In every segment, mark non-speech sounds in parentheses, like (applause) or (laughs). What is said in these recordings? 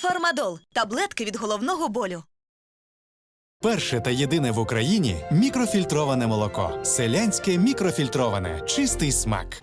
Фармадол таблетки від головного болю. Перше та єдине в Україні мікрофільтроване молоко. Селянське мікрофільтроване. Чистий смак.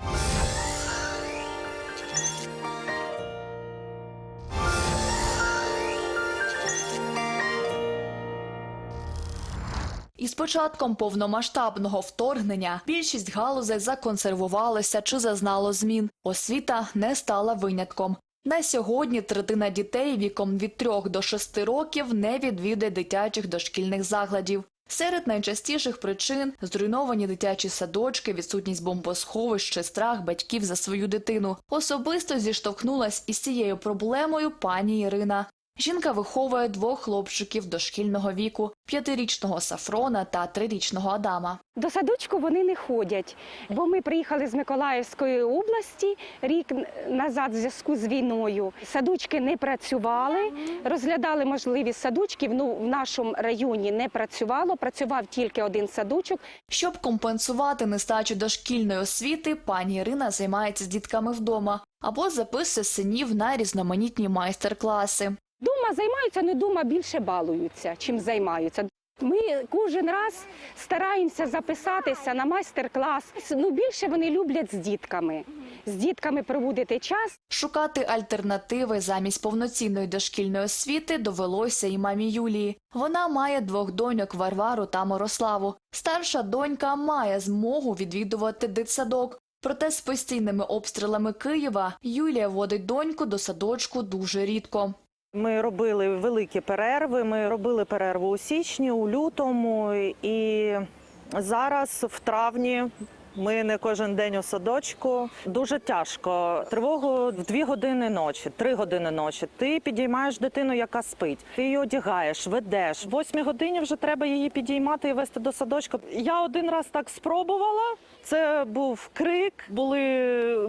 Із початком повномасштабного вторгнення більшість галузей законсервувалися чи зазнало змін. Освіта не стала винятком. На сьогодні третина дітей віком від 3 до 6 років не відвідує дитячих дошкільних закладів. Серед найчастіших причин зруйновані дитячі садочки, відсутність бомбосховищ чи страх батьків за свою дитину. Особисто зіштовхнулась із цією проблемою пані Ірина. Жінка виховує двох хлопчиків дошкільного віку: п'ятирічного Сафрона та трирічного Адама. До садочку вони не ходять, бо ми приїхали з Миколаївської області рік назад в зв'язку з війною. Садочки не працювали, розглядали можливість садочків. Ну в нашому районі не працювало. Працював тільки один садочок. Щоб компенсувати нестачу дошкільної освіти, пані Ірина займається з дітками вдома або записує синів на різноманітні майстер-класи. Дома займаються, не дома більше балуються, чим займаються. Ми кожен раз стараємося записатися на майстер-клас. Ну більше вони люблять з дітками. З дітками проводити час. Шукати альтернативи замість повноцінної дошкільної освіти довелося і мамі Юлії. Вона має двох доньок Варвару та Мирославу. Старша донька має змогу відвідувати дитсадок. Проте з постійними обстрілами Києва Юлія водить доньку до садочку дуже рідко. Ми робили великі перерви. Ми робили перерву у січні, у лютому, і зараз в травні. Ми не кожен день у садочку. Дуже тяжко. Тривогу в дві години ночі, три години ночі. Ти підіймаєш дитину, яка спить. Ти її одягаєш, ведеш. В восьмій годині вже треба її підіймати і вести до садочка. Я один раз так спробувала. Це був крик, були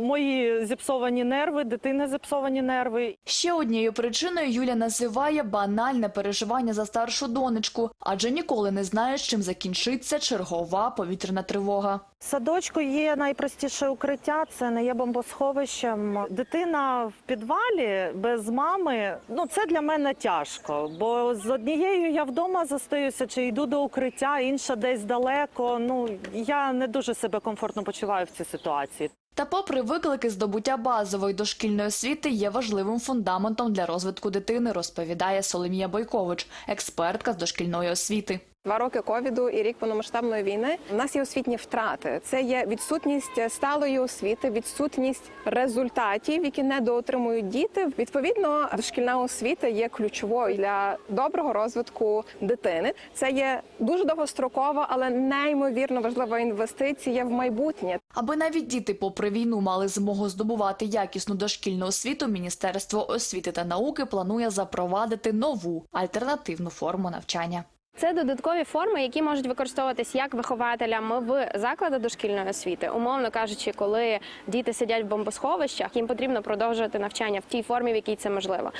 мої зіпсовані нерви, дитини зіпсовані нерви. Ще однією причиною Юля називає банальне переживання за старшу донечку, адже ніколи не знає, чим закінчиться чергова повітряна тривога. Садочку є найпростіше укриття, це не є бомбосховищем. Дитина в підвалі без мами. Ну це для мене тяжко. Бо з однією я вдома застаюся, чи йду до укриття, інша десь далеко. Ну я не дуже себе комфортно почуваю в цій ситуації. Та попри виклики, здобуття базової дошкільної освіти є важливим фундаментом для розвитку дитини, розповідає Соломія Бойкович, експертка з дошкільної освіти. Два роки ковіду і рік повномасштабної війни. У нас є освітні втрати. Це є відсутність сталої освіти, відсутність результатів, які недоотримують діти. Відповідно, дошкільна освіта є ключовою для доброго розвитку дитини. Це є дуже довгострокова, але неймовірно важлива інвестиція в майбутнє. Аби навіть діти, попри війну, мали змогу здобувати якісну дошкільну освіту, Міністерство освіти та науки планує запровадити нову альтернативну форму навчання. Це додаткові форми, які можуть використовуватись як вихователями в закладах дошкільної освіти. Умовно кажучи, коли діти сидять в бомбосховищах, їм потрібно продовжувати навчання в тій формі, в якій це можливо.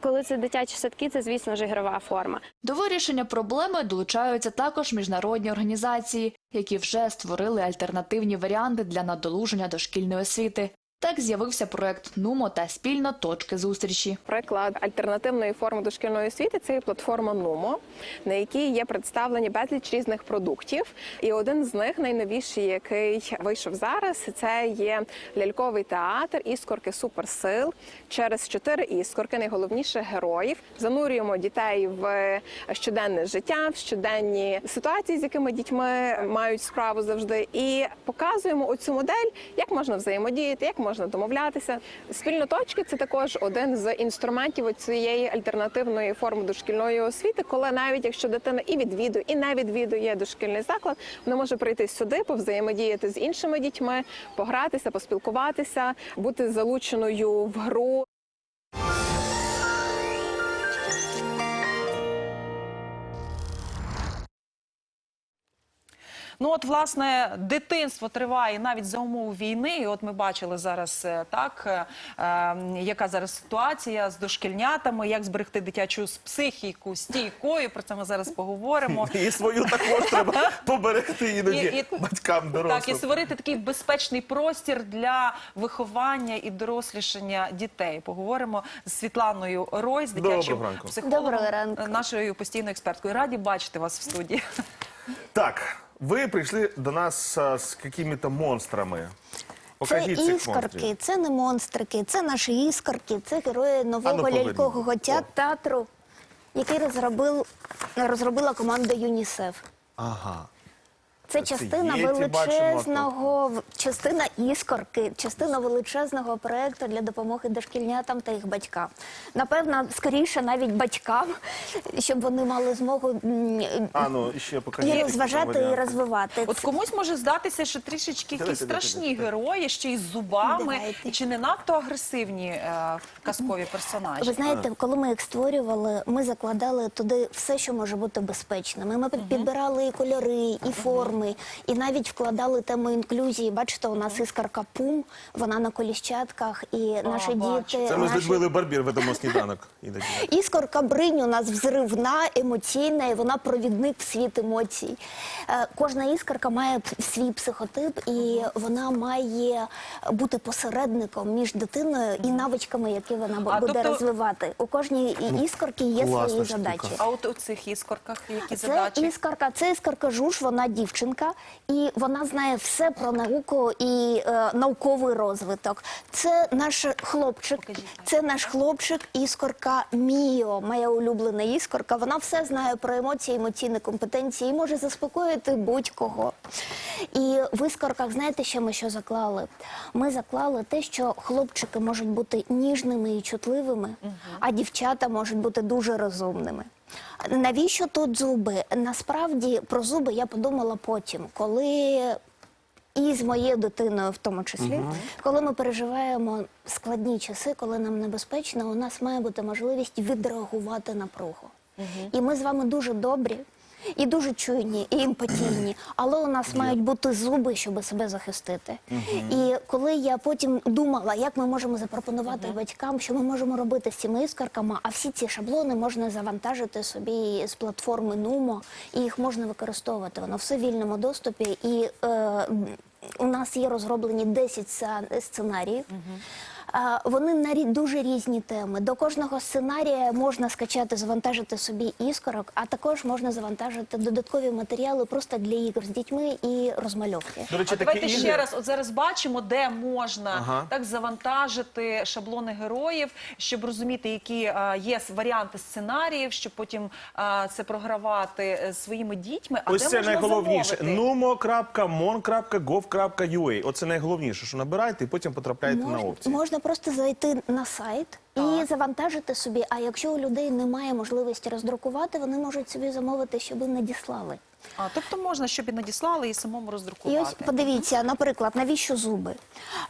Коли це дитячі садки, це звісно ж ігрова форма. До вирішення проблеми долучаються також міжнародні організації, які вже створили альтернативні варіанти для надолуження дошкільної освіти. Так з'явився проект Нумо та спільно точки зустрічі. Приклад альтернативної форми дошкільної освіти це платформа Нумо, на якій є представлені безліч різних продуктів. І один з них, найновіший, який вийшов зараз, це є ляльковий театр іскорки суперсил. Через чотири іскорки, найголовніших героїв, занурюємо дітей в щоденне життя, в щоденні ситуації, з якими дітьми мають справу завжди, і показуємо оцю модель, як можна взаємодіяти, як можна домовлятися. Спільно точки це також один з інструментів цієї альтернативної форми дошкільної освіти, коли навіть якщо дитина і відвідує, і не відвідує дошкільний заклад, вона може прийти сюди, повзаємодіяти з іншими дітьми, погратися, поспілкуватися, бути залученою в гру. Ну от власне дитинство триває навіть за умов війни. І от ми бачили зараз е, так, е, е, яка зараз ситуація з дошкільнятами, як зберегти дитячу психіку стійкою. Про це ми зараз поговоримо. (laughs) І свою також треба (laughs) поберегти іноді І- і- батькам дорослим. Так, і створити такий безпечний простір для виховання і дорослішання дітей. Поговоримо з Світланою Ройс, дитячим психологом, нашою постійною експерткою. Раді бачити вас в студії. Так, ви прийшли до нас а, з якими-то монстрами. Це Покажіть цих іскорки, монстрів. це не монстрики, це наші іскорки, це герої нового поверніть. лялькового театру, який розробив, розробила команда ЮНІСЕФ. Ага. Це Це частина є, ті величезного, частина іскорки, частина величезного проекту для допомоги дошкільнятам та їх батькам. Напевно, скоріше навіть батькам, (laughs) щоб вони мали змогу А, ну, ще покажіть. і розважати, і розвивати. От комусь може здатися, що трішечки якісь Давайте, давайте, страшні давайте. герої, ще й з зубами, Давайте. чи не надто агресивні е, казкові персонажі. Ви знаєте, коли ми їх створювали, ми закладали туди все, що може бути безпечним. Ми під- підбирали і кольори, і форми, і навіть вкладали тему інклюзії. Бачите, у нас іскарка пум, вона на коліщатках, і наші діти. Це ми наші... Людмилою Барбір ведемо сніданок. іноді. Іскорка бринь у нас взривна, емоційна, і вона провідник в світ емоцій. Е, Кожна іскорка має свій психотип, і вона має бути посередником між дитиною і навичками, які вона А, буде тобто- розвивати. У кожній і- іскорки є класна свої штука. задачі. А от у цих іскорках які Це задачі? іскорка, це іскорка жуж, вона дівчинка, і вона знає все про науку і е, науковий розвиток. Це наш хлопчик, це наш хлопчик, іскорка Міо, моя улюблена іскорка. Вона все знає про емоції, емоційні компетенції і може заспокоїти будь-кого. І в іскорках, знаєте, що ми що заклали? Ми заклали те, що хлопчики можуть бути ніжними і чутливими, а дівчата можуть бути дуже розумними. Навіщо тут зуби? Насправді про зуби я подумала потім, коли і з моєю дитиною, в тому числі, коли ми переживаємо складні часи, коли нам небезпечно, у нас має бути можливість відреагувати напругу. І ми з вами дуже добрі. І дуже чуйні, і емпатійні, але у нас мають бути зуби, щоб себе захистити. І коли я потім думала, як ми можемо запропонувати батькам, що ми можемо робити з цими іскорками, а всі ці шаблони можна завантажити собі з платформи Numo, і їх можна використовувати. Воно все в вільному доступі. І е, у нас є розроблені 10 сценаріїв. Вони на рі- дуже різні теми. До кожного сценарія можна скачати, завантажити собі іскорок, а також можна завантажити додаткові матеріали просто для ігор з дітьми і розмальовки. До речі, А давайте такі ще раз, от зараз бачимо, де можна Ага. так завантажити шаблони героїв, щоб розуміти, які а, є варіанти сценаріїв, щоб потім а, це програвати е, своїми дітьми. А Ось де це можна найголовніше. numo.mon.gov.ua. Оце найголовніше, що набираєте і потім потрапляєте на Можна, опції. можна просто зайти на сайт і Так. завантажити собі. А якщо у людей немає можливості роздрукувати, вони можуть собі замовити, щоб і надіслали. А, тобто можна, щоб і надіслали, і самому роздрукувати. І ось подивіться, наприклад, навіщо зуби?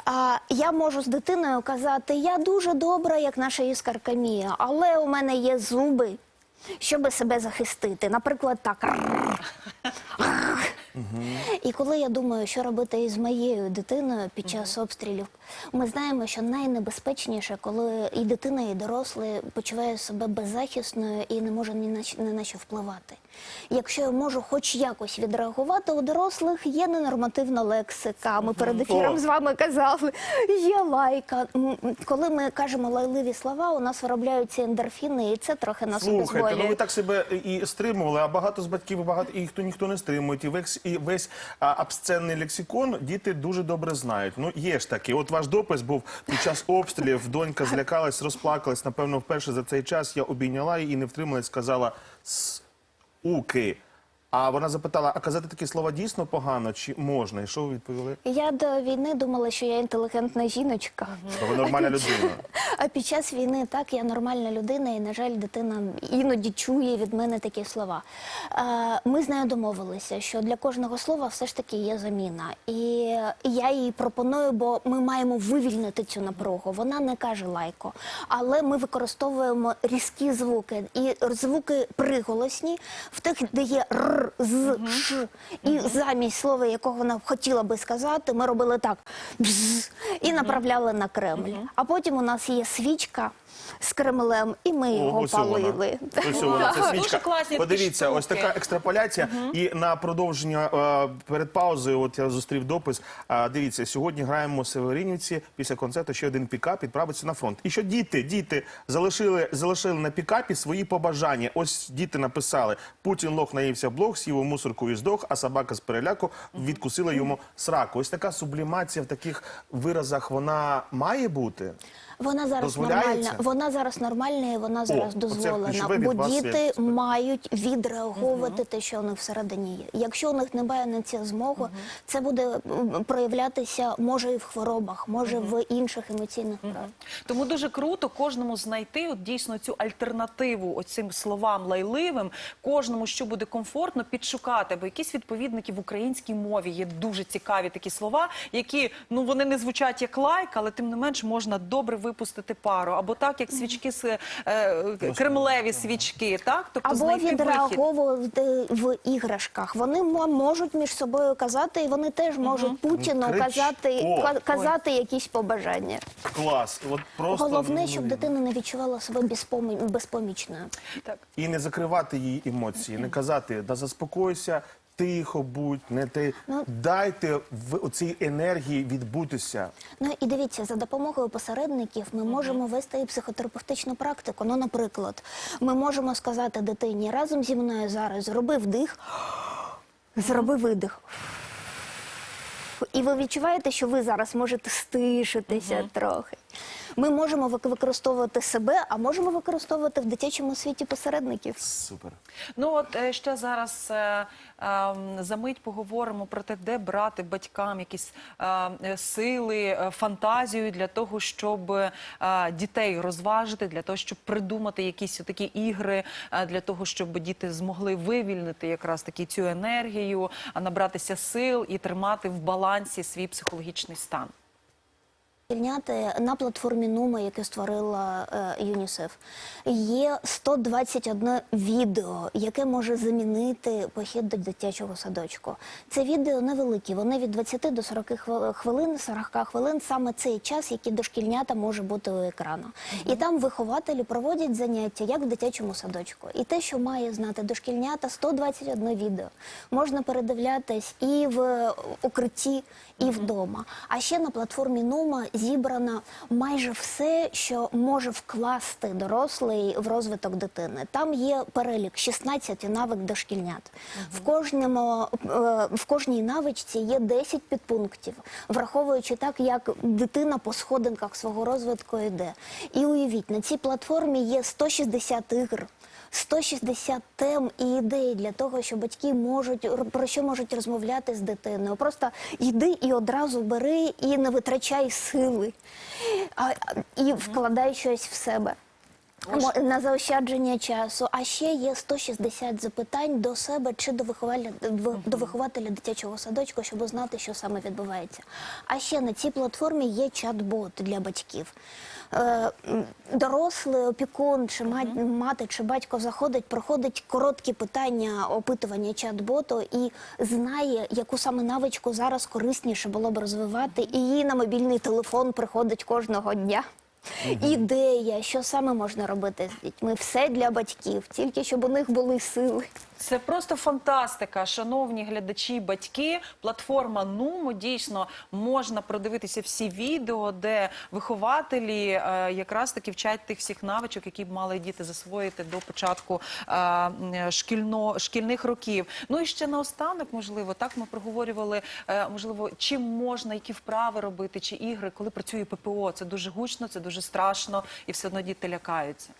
А, я можу з дитиною казати, я дуже добра, як наша іскарка Мія, але у мене є зуби, щоб себе захистити. Наприклад, так. (laughs) (laughs) І коли я думаю, що робити із моєю дитиною під час обстрілів, ми знаємо, що найнебезпечніше, коли і дитина, і дорослий почуває себе беззахисною і не може ні на що- на що впливати. Якщо я можу хоч якось відреагувати, у дорослих є ненормативна лексика. Ми перед ефіром з вами казали, є лайка. Коли ми кажемо лайливі слова, у нас виробляються ендорфіни, і це трохи нас Слухайте, ну ви так себе і стримували, а багато з батьків, і багато і хто ніхто не стримує. І весь, і весь а, обсценний лексикон діти дуже добре знають. Ну є ж таки. От ваш допис був під час обстрілів. Донька злякалась, розплакалась. Напевно, вперше за цей час я обійняла її і не втрималась, сказала o quê? А вона запитала: а казати такі слова дійсно погано чи можна? І що ви відповіли? Я до війни думала, що я інтелігентна жіночка. Що ви нормальна людина. А під час війни так я нормальна людина, і на жаль, дитина іноді чує від мене такі слова. Е, Ми з нею домовилися, що для кожного слова все ж таки є заміна. І я їй пропоную, бо ми маємо вивільнити цю напругу. Вона не каже лайко, але ми використовуємо різкі звуки і звуки приголосні в тих, де є р, з, ш. І замість слова, якого вона хотіла би сказати, ми робили так бз, і направляли на Кремль. А потім у нас є свічка з Кремлем, і ми його ось вона. палили. Ось вона, (laughs) це Дуже свічка. класні такі Подивіться, ось штуки. така екстраполяція. І на продовження е, перед паузою, от я зустрів допис. А, дивіться, сьогодні граємо в Северинівці після концерту ще один пікап відправиться на фронт. І що діти, діти залишили, залишили на пікапі свої побажання. Ось діти написали: Путін лох наївся блог, сів у мусорку і здох, а собака з переляку відкусила йому сраку. Ось така сублімація в таких виразах вона має бути. Вона зараз нормальна. Вона зараз нормальна і вона зараз оце дозволена. Бо діти мають відреаговувати те, що у них всередині є. Якщо у них немає на це змоги, це буде проявлятися може і в хворобах, може в інших емоційних проявах. Тому дуже круто кожному знайти от дійсно цю альтернативу оцим словам лайливим, кожному, що буде комфортно, підшукати. Бо якісь відповідники в українській мові є дуже цікаві такі слова, які ну вони не звучать як лайк, але тим не менш можна добре випустити пару. Або так, як свічки з е, кремлеві свічки, так тобто Або відреаговувати в іграшках. Вони можуть між собою казати, і вони теж можуть Путіну Ну, крич. казати, О. казати якісь побажання. Клас. От просто Головне, щоб дитина не відчувала себе безпомі- безпомічною. Так. І не закривати її емоції, не казати, да заспокойся, тихо будь, не ти. Ну- Дайте в цій енергії відбутися. Ну і дивіться, за допомогою посередників ми можемо вести і психотерапевтичну практику. Ну, наприклад, ми можемо сказати дитині разом зі мною зараз зроби вдих, зроби видих. І ви відчуваєте, що ви зараз можете стишитися трохи. Ми можемо використовувати себе, а можемо використовувати в дитячому світі посередників. Супер. Ну от е, ще зараз е, е, за мить поговоримо про те, де брати батькам якісь е, е, сили, е, фантазію для того, щоб е, дітей розважити, для того, щоб придумати якісь такі ігри, е, для того, щоб діти змогли вивільнити якраз таки цю енергію, а набратися сил і тримати в балансі свій психологічний стан. Звільняти на платформі Нума, яке створила е, ЮНІСЕФ, є 121 відео, яке може замінити похід до дитячого садочку. Це відео невеликі, вони від 20 до 40 хвилин, 40 хвилин, саме цей час, який дошкільнята може бути у екрану. І там вихователі проводять заняття, як в дитячому садочку. І те, що має знати дошкільнята, 121 відео. Можна передивлятись і в укритті, і вдома. А ще на платформі Нума зібрано майже все, що може вкласти дорослий в розвиток дитини. Там є перелік 16 навик дошкільнят. В кожному е, в кожній навичці є 10 підпунктів, враховуючи так, як дитина по сходинках свого розвитку йде. І уявіть, на цій платформі є 160 ігр. 160 тем і ідей для того, що батьки можуть про що можуть розмовляти з дитиною. Просто йди і одразу бери і не витрачай сили, а, і вкладай щось в себе. Мо- На заощадження часу, а ще є 160 запитань до себе чи до вихователя, до вихователя дитячого садочку, щоб знати, що саме відбувається. А ще на цій платформі є чат-бот для батьків. Е, м, Дорослий опікун, чи мати, чи батько заходить, проходить короткі питання опитування чат-боту і знає, яку саме навичку зараз корисніше було б розвивати, і їй на мобільний телефон приходить кожного дня. Ідея, що саме можна робити з дітьми, все для батьків, тільки щоб у них були сили. Це просто фантастика, шановні глядачі, батьки. Платформа Нумо дійсно можна продивитися всі відео, де вихователі е, якраз таки вчать тих всіх навичок, які б мали діти засвоїти до початку е, шкільно, шкільних років. Ну і ще наостанок, можливо, так ми проговорювали, е, можливо, чим можна, які вправи робити, чи ігри, коли працює ППО. Це дуже гучно, це дуже страшно, і все одно діти лякаються.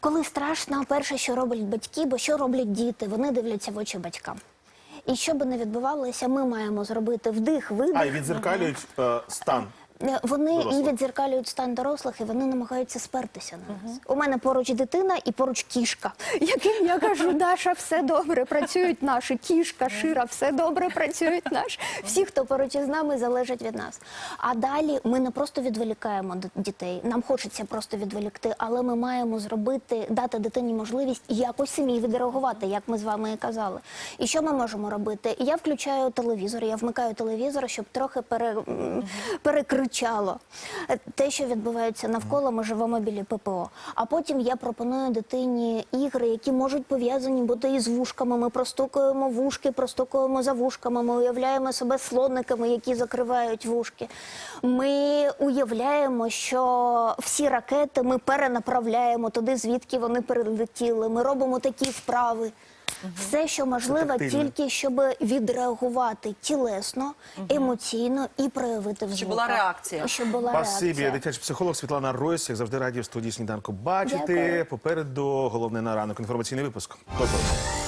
Коли страшно, перше, що роблять батьки, бо що роблять діти, вони дивляться в очі батькам. І що би не відбувалося, ми маємо зробити вдих, видих. А і відзеркалюють е, стан. Е, Вони Дорослих. і відзеркалюють стан дорослих, і вони намагаються спертися на нас. У мене поруч дитина і поруч кішка. (laughs) Яким я кажу, Даша, все добре, працюють наші. Кішка, шира, все добре, працюють наші. Всі, хто поруч із нами, залежать від нас. А далі ми не просто відволікаємо дітей. Нам хочеться просто відволікти, але ми маємо зробити, дати дитині можливість якось самій відреагувати, як ми з вами і казали. І що ми можемо робити? Я включаю телевізор, я вмикаю телевізор, щоб трохи пере, м, перекричало Е, те, що відбувається навколо. Ми живемо біля ППО. А потім я пропоную дитині ігри, які можуть пов'язані бути із вушками. Ми простукуємо вушки, простукуємо за вушками. Ми уявляємо себе слониками, які закривають вушки. Ми уявляємо, що всі ракети ми перенаправляємо туди, звідки вони прилетіли. Ми робимо такі вправи. Все, що можливо, тільки щоб відреагувати тілесно, емоційно і проявити в Щоб була реакція. Щоб була Спасибі, реакція. дитячий психолог Світлана Ройс, як завжди раді в студії сніданку бачити. Дякую. Попереду головне на ранок інформаційний випуск. Добре.